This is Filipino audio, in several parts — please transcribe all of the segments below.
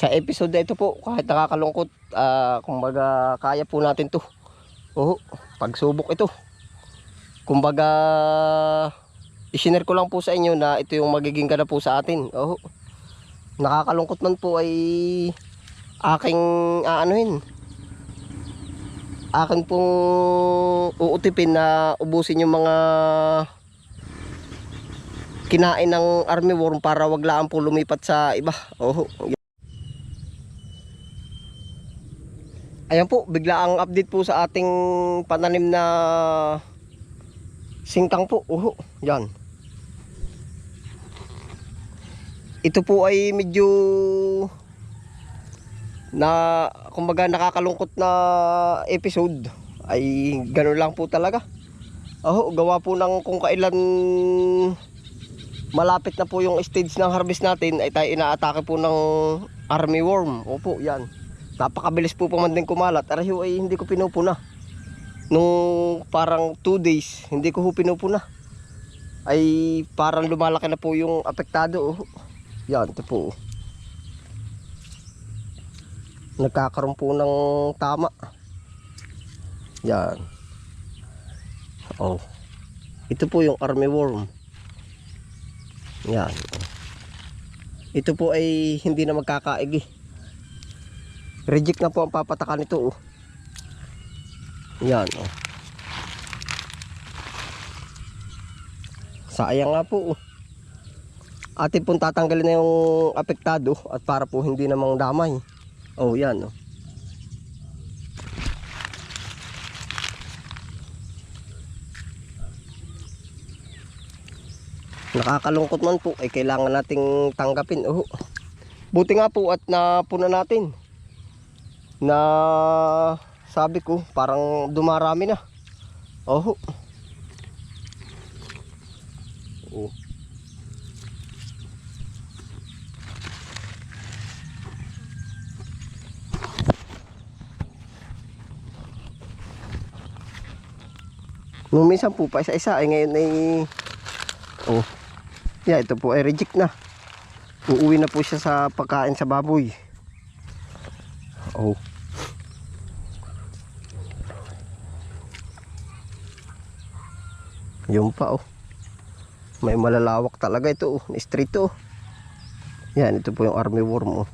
Sa episode na ito po, kahit nakakalungkot, ah, kumbaga kaya po natin to. Oo, pagsubok ito. Kumbaga, isinare ko lang po sa inyo na ito yung magiging gana po sa atin. Oo. Nakakalungkot man po ay aking aanuhin. Akin pong uutipin na ubusin yung mga kinain ng army worm para wag lang po lumipat sa iba. Oo. Ayan po, bigla ang update po sa ating pananim na singkang po. Oo, yan. Ito po ay medyo na kumbaga nakakalungkot na episode ay gano'n lang po talaga. Oh, gawa po ng kung kailan malapit na po yung stage ng harvest natin ay tayo inaatake po ng army worm. Opo, yan. Napakabilis po pa man din kumalat. Arayo ay hindi ko pinupuna. Nung parang 2 days, hindi ko ho pinupuna. Ay parang lumalaki na po yung apektado. Oh. Yan, ito po. Nagkakaroon po ng tama. Yan. Oh. Ito po yung army worm. Yan. Ito po ay hindi na magkakaigi. Reject na po ang papatakan nito. Oh. Yan. Oh. Sayang nga po. Oh. Atin pong tatanggalin na yung apektado at para po hindi namang damay. Oh, yan. Oh. Nakakalungkot man po ay kailangan nating tanggapin. Oh. Buti nga po at napuna natin. Na sabi ko parang dumarami na. Oh. Oh. Nung minsan po pa isa-isa ay ngayon ay oh. Yeah, ito po ay reject na. Uuwi na po siya sa pagkain sa baboy. Oh. Yung pa oh. May malalawak talaga ito oh. Straight oh. Yan, ito po yung army worm oh.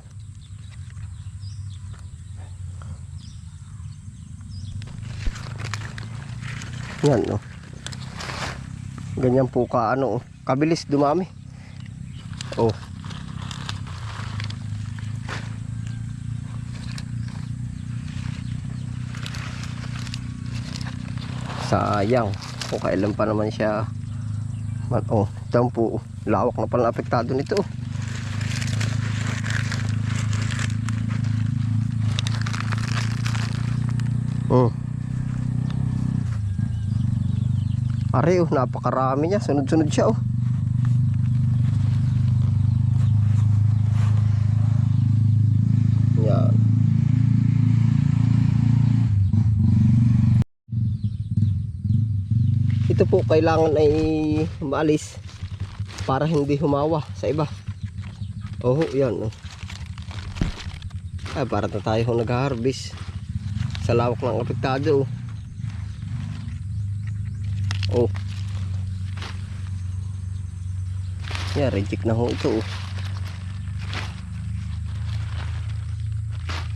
Yan oh. Ganyan po ka ano oh. Kabilis dumami. Oh. Sayang. Kung kailan pa naman siya man, oh, dyan po. Lawak na pala apektado nito. oh. Are oh, napakarami niya. Sunod-sunod siya oh. Yan. Ito po kailangan ay maalis para hindi humawa sa iba. Oh, yan oh. Ay, para na tayo kung nag-harvest sa lawak ng apektado oh. Oh. Yeah, reject na ho ito. Oh.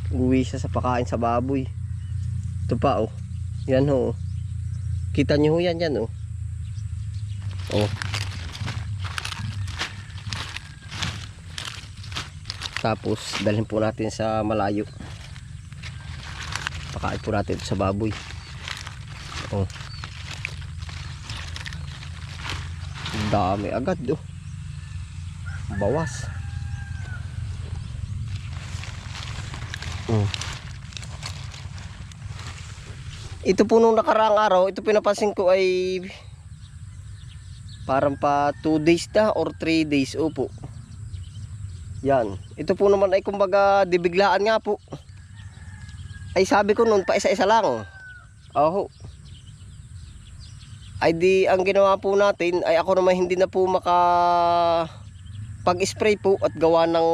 Uwi siya sa pakain sa baboy. Ito pa oh. Yan ho. oh. Kita nyo ho yan yan. Oh. Tapos dalhin po natin sa malayo. Pakain po natin sa baboy. Oh. Dami agad do. Bawas. Mm. Ito po nung nakaraang araw, ito pinapansin ko ay parang pa 2 days na or 3 days. Opo. Yan. Ito po naman ay kumbaga dibiglaan nga po. Ay sabi ko noon pa isa-isa lang. Oho ay di ang ginawa po natin ay ako naman hindi na po maka pag-spray po at gawa ng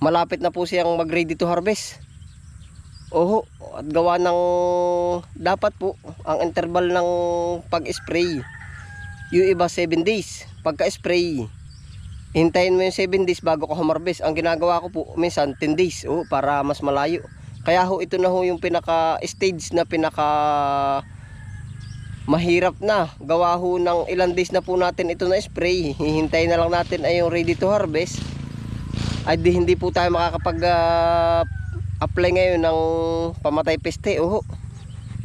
malapit na po siyang mag ready to harvest. Oho, at gawa ng dapat po ang interval ng pag-spray. Yung iba 7 days. Pagka-spray, hintayin mo yung 7 days bago ka humarbest. Ang ginagawa ko po minsan 10 days oh, para mas malayo. Kaya ho ito na ho yung pinaka stage na pinaka mahirap na. Gawa ho ng ilang days na po natin ito na spray. Hihintayin na lang natin ay yung ready to harvest. Ay di hindi po tayo makakapag ah, ngayon ng pamatay peste. Oho.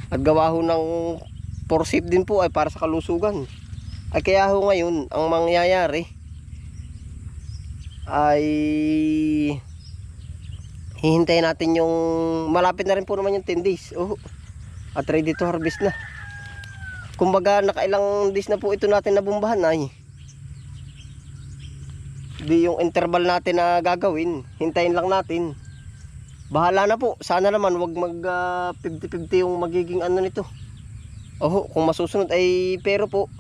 At gawa ho ng for din po ay para sa kalusugan. Ay kaya ho ngayon ang mangyayari ay hihintayin natin yung malapit na rin po naman yung 10 days. Oh. At ready to harvest na. Kumbaga nakailang days na po ito natin nabumbahan ay. Di yung interval natin na gagawin, hintayin lang natin. Bahala na po. Sana naman wag mag ah, 50-50 yung magiging ano nito. Oho, kung masusunod ay pero po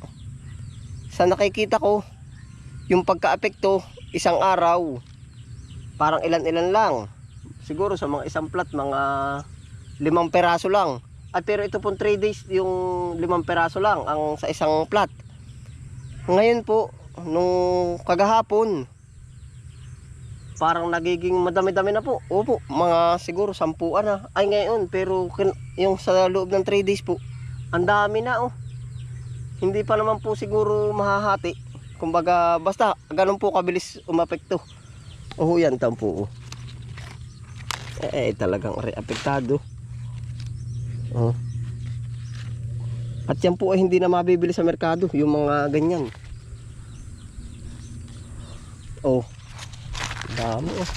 sa nakikita ko yung pagka-apekto isang araw parang ilan-ilan lang. Siguro sa mga isang plat mga limang peraso lang. At pero ito pong 3 days yung limang peraso lang ang sa isang plat ngayon po nung kagahapon parang nagiging madami-dami na po. Opo mga siguro sampuan na ay ngayon pero yung sa loob ng 3 days po ang dami na oh. Hindi pa naman po siguro mahahati. Kumbaga, basta ganun po kabilis umapekto. Oo, yan tampo. Eh, eh, talagang re apektado. Oh. At yan po ay hindi na mabibili sa merkado, yung mga ganyan. Oh. Dami oh.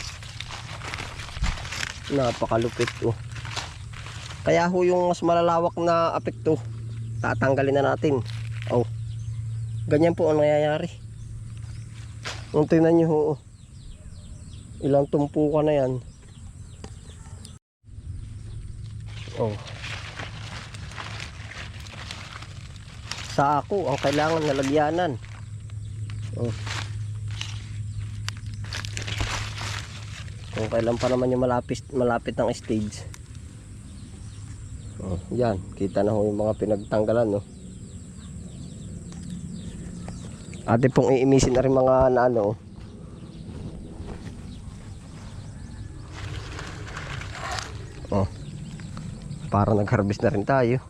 Napakalupit oh. Kaya ho yung mas malalawak na apekto, tatanggalin na natin. Oh. Ganyan po ang nangyayari. Kung tingnan nyo ho, oh. ilang tumpukan na yan. Oh. Sa ako, ang kailangan nalagyanan. Oh. Kung kailan pa naman yung malapit, malapit ng stage. Oh, yan, kita na yung mga pinagtanggalan, no. Ate pong iimisin na rin mga na ano. Oh. Para nag-harvest na rin tayo.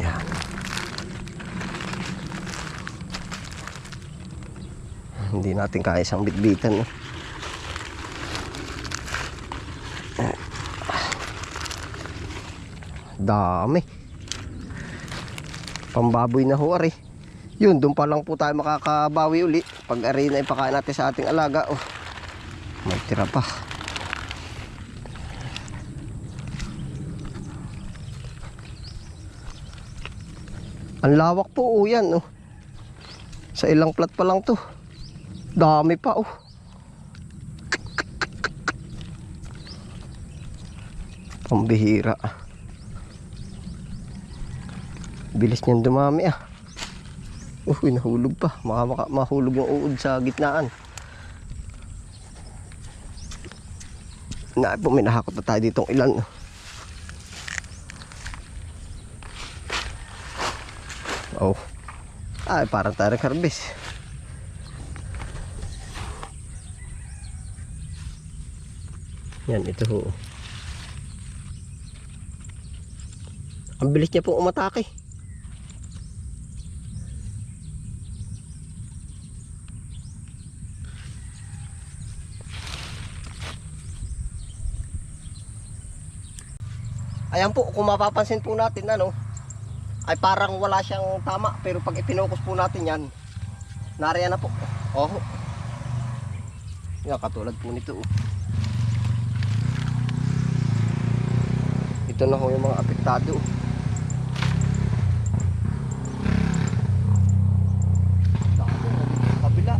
Yan. Hindi natin kaya isang bitbitan. No? Dami. Pambaboy na ho, ari. Yun, doon pa lang po tayo makakabawi uli. Pag arena ipakain natin sa ating alaga. Oh, may tira pa. Ang lawak po oh, yan oh. Sa ilang plat pa lang to. Dami pa oh. Pambihira. Bilis niyan dumami ah. Uy, nahulog pa. Maka, mahulog yung uod sa gitnaan. Na, po, may nahakot na tayo ditong ilan. Oh. Ay, parang tayo nag-harvest. Yan, ito ho. Ang bilis niya pong umatake. Ayan po, kung mapapansin po natin ano, ay parang wala siyang tama pero pag ipinokus po natin yan, nariyan na po. Oh. Yan, katulad po nito. oh. Ito na ho yung mga apektado. oh. Dami, nandito sa kabila.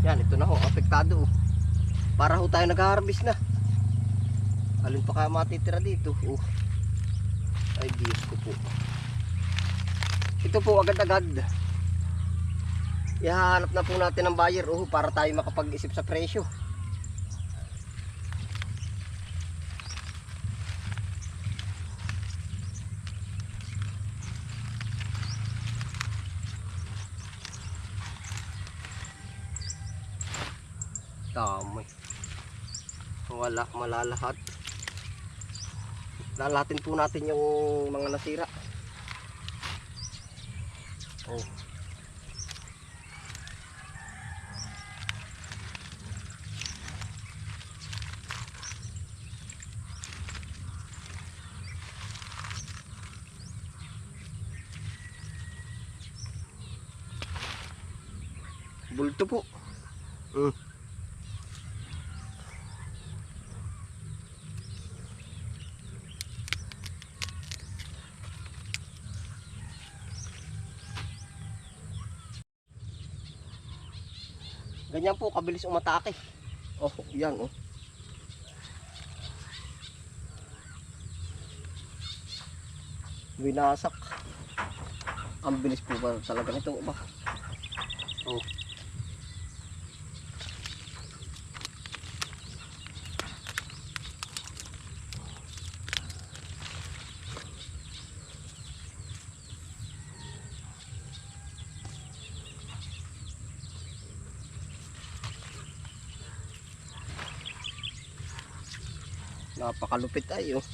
Yan, ito na ho, apektado. oh. Para ho tayo nag-harvest na. Alin pa kaya matitira dito? Oh. Ay, Diyos ko po. Ito po, agad-agad. Ihahanap na po natin ng buyer oh, para tayo makapag-isip sa presyo. Dami. Wala, malalahat. Lalatin po natin yung mga nasira. Oh. Bulto po. Mm. Ganyan po, kabilis umatake. Oh, yan oh. Binasak. Ang bilis po ba talaga nito ba? Oh. Napakalupit ay oh.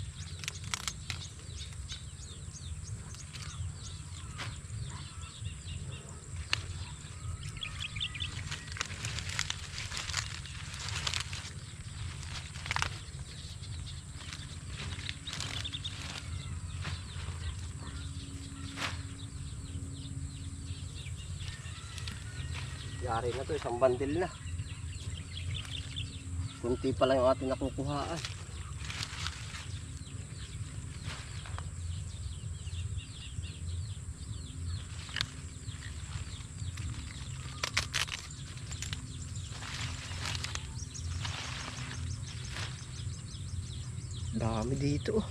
Yari na to, isang bandil na. Kunti pa lang yung ating nakukuhaan. Dami dito.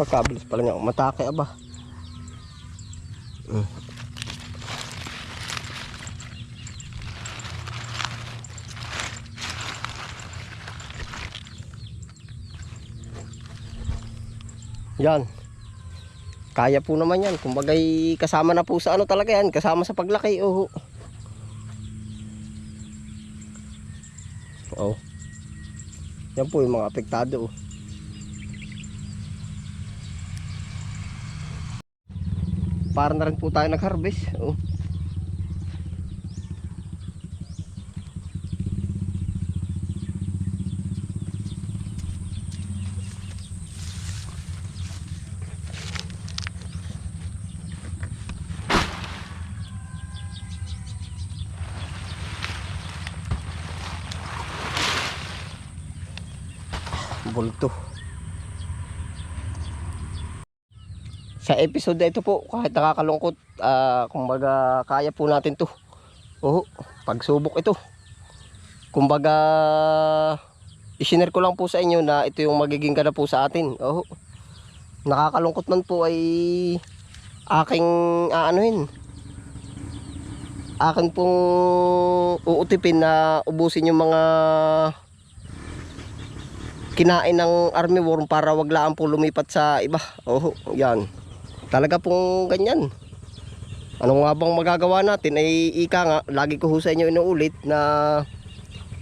Pagkabilis pala niya. Matake aba. Mm. Yan. Kaya po naman yan. Kumbagay kasama na po sa ano talaga yan. Kasama sa paglaki. Oh. Oh. Yan po yung mga apektado. Oh. Para na rin po tayo nag-harvest. Oh. Bulto. Sa episode na ito po, kahit nakakalungkot, ah, kumbaga kaya po natin to. Oo, pagsubok ito. Kumbaga, isinare ko lang po sa inyo na ito yung magiging gana po sa atin. Oo. Nakakalungkot man po ay aking aanuhin. Akin pong uutipin na ubusin yung mga kinain ng army worm para wag lang po lumipat sa iba. Oh, yan. Talaga pong ganyan. Ano nga bang magagawa natin ay ika nga, lagi ko sa inyo inuulit na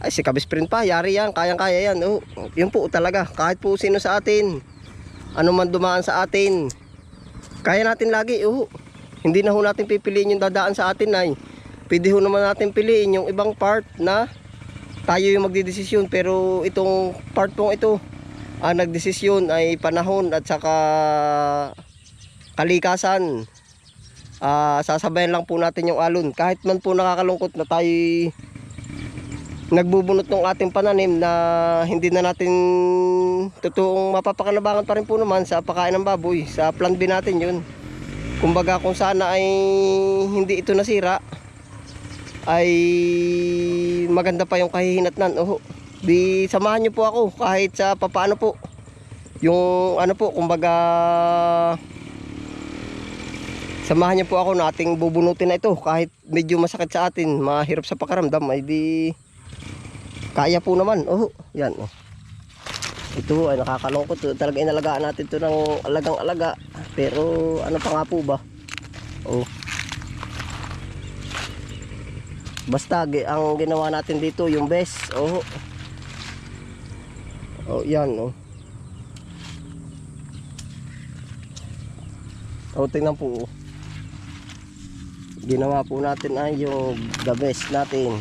ay si Kabisprin pa, yari yan, kayang-kaya yan. Oh, yun po talaga, kahit po sino sa atin, ano man dumaan sa atin, kaya natin lagi. Oh, hindi na ho natin pipiliin yung dadaan sa atin ay. Pwede ho naman natin piliin yung ibang part na tayo yung magdidesisyon pero itong part pong ito ang nagdesisyon ay panahon at saka kalikasan. Ah, sasabayan lang po natin yung alon. Kahit man po nakakalungkot na tayo nagbubunot ng ating pananim na hindi na natin totoong mapapakanabangan pa rin po naman sa pagkain ng baboy. Sa plan B natin yun. Kumbaga kung sana ay hindi ito nasira ay maganda pa yung kahihinatnan. Oh, di samahan niyo po ako kahit sa papaano po. Yung ano po, kumbaga samahan niyo po ako na ating bubunutin na ito kahit medyo masakit sa atin, mahirap sa pakaramdam, ay di kaya po naman. Oh, yan oh. Ito ay nakakalungkot. Talaga inalagaan natin ito ng alagang alaga. Pero ano pa nga po ba? Oh. Basta ang ginawa natin dito yung best. Oh. Oh, yan oh. Oh, tingnan po. Ginawa po natin ay yung the best natin.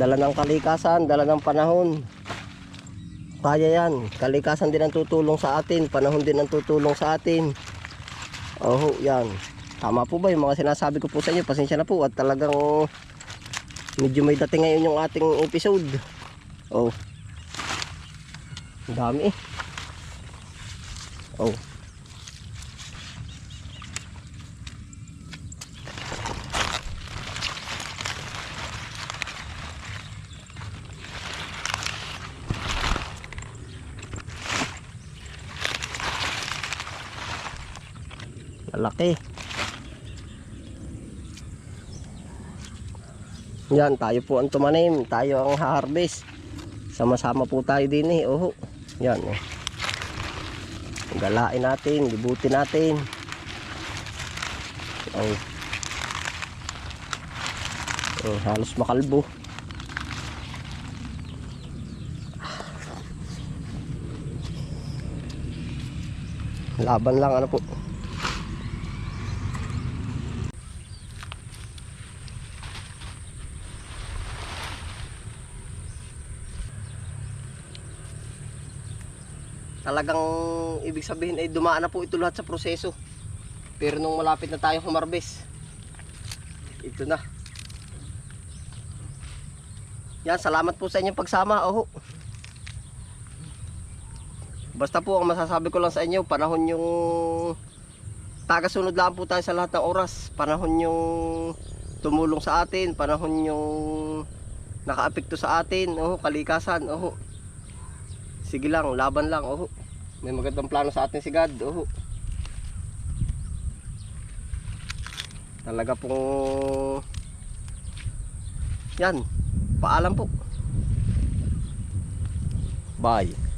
Dala ng kalikasan, dala ng panahon. Kaya yan. Kalikasan din ang tutulong sa atin. Panahon din ang tutulong sa atin. Oh, yan. Tama po ba yung mga sinasabi ko po sa inyo? Pasensya na po at talagang medyo may dating ngayon yung ating episode. Oh. Dami eh. Oh. Malaki. Yan, tayo po ang tumanim. Tayo ang harvest. Sama-sama po tayo din eh. Oh, yan oh. Galain natin, libutin natin. Oh. Oh, halos makalbo. Laban lang ano po. Talagang ibig sabihin ay dumaan na po ito lahat sa proseso. Pero nung malapit na tayo humarbes, ito na. Yan, salamat po sa inyong pagsama. Oh. Basta po ang masasabi ko lang sa inyo, panahon yung tagasunod lang po tayo sa lahat ng oras. Panahon yung tumulong sa atin, panahon yung nakaapekto sa atin, oh, kalikasan, oh. Sige lang, laban lang. Oh. May magandang plano sa atin si God. Oh. Talaga pong Yan. Paalam po. Bye.